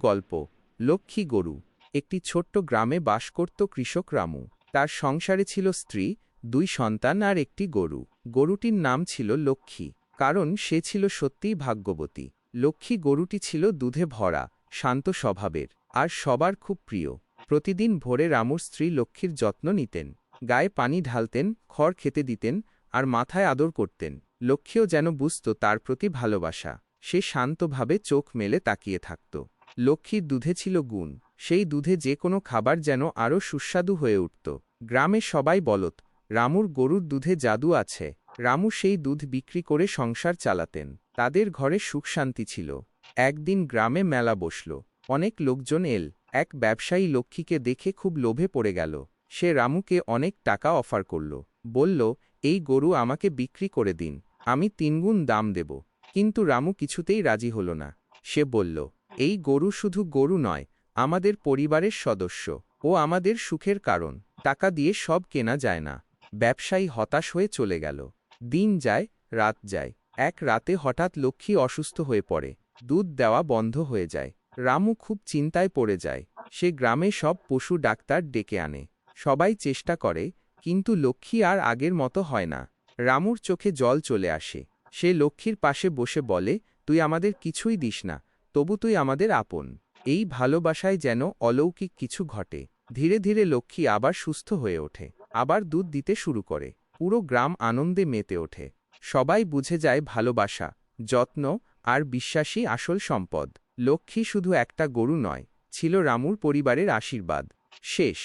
গল্প। লক্ষ্মী গরু। একটি ছোট্ট গ্রামে বাস করত কৃষক রামু। তার সংসারে ছিল স্ত্রী, দুই সন্তান আর একটি গরু। গরুটির নাম ছিল লক্ষ্মী। কারণ সে ছিল সত্যিই ভাগ্যবতী। লক্ষ্মী গরুটি ছিল দুধে ভরা, শান্ত স্বভাবের, আর সবার খুব প্রিয়। প্রতিদিন ভোরে রামুর স্ত্রী লক্ষ্মীর যত্ন নিতেন। গায়ে পানি ঢালতেন, খড় খেতে দিতেন, আর মাথায় আদর করতেন। লক্ষ্মীও যেন বুঝত তার প্রতি ভালোবাসা। সে শান্তভাবে চোখ মেলে তাকিয়ে থাকত। লক্ষ্মীর দুধে ছিল গুণ, সেই দুধে যে কোনো খাবার যেন আরও সুস্বাদু হয়ে উঠত। গ্রামে সবাই বলত, রামুর গরুর দুধে জাদু আছে। রামু সেই দুধ বিক্রি করে সংসার চালাতেন। তাদের ঘরে সুখ শান্তি ছিল। একদিন গ্রামে মেলা বসল। অনেক লোকজন এল। এক ব্যবসায়ী লক্ষ্মীকে দেখে খুব লোভে পড়ে গেল। সে রামুকে অনেক টাকা অফার করল। বলল, এই গরু আমাকে বিক্রি করে দিন। আমি তিনগুণ দাম দেব। কিন্তু রামু কিছুতেই রাজি হল না। সে বলল এই গরু শুধু গরু নয়, আমাদের পরিবারের সদস্য ও আমাদের সুখের কারণ। টাকা দিয়ে সব কেনা যায় না। ব্যবসায়ী হতাশ হয়ে চলে গেল। দিন যায়, রাত যায়। এক রাতে হঠাৎ লক্ষ্মী অসুস্থ হয়ে পড়ে। দুধ দেওয়া বন্ধ হয়ে যায়। রামু খুব চিন্তায় পড়ে যায়। সে গ্রামে সব পশু ডাক্তার ডেকে আনে। সবাই চেষ্টা করে, কিন্তু লক্ষ্মী আর আগের মতো হয় না। রামুর চোখে জল চলে আসে। সে লক্ষ্মীর পাশে বসে বলে, তুই আমাদের কিছুই দিস না। তবু তুই আমাদের আপন। এই ভালোবাসায় যেন অলৌকিক কিছু ঘটে। ধীরে ধীরে লক্ষ্মী আবার সুস্থ হয়ে ওঠে। আবার দুধ দিতে শুরু করে। পুরো গ্রাম আনন্দে মেতে ওঠে। সবাই বুঝে যায় ভালোবাসা, যত্ন আর বিশ্বাসী আসল সম্পদ। লক্ষ্মী শুধু একটা গরু নয়, ছিল রামুর পরিবারের আশীর্বাদ। শেষ।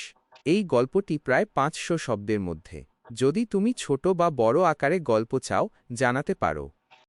এই গল্পটি প্রায় পাঁচশো শব্দের মধ্যে। যদি তুমি ছোট বা বড় আকারে গল্প চাও, জানাতে পারো।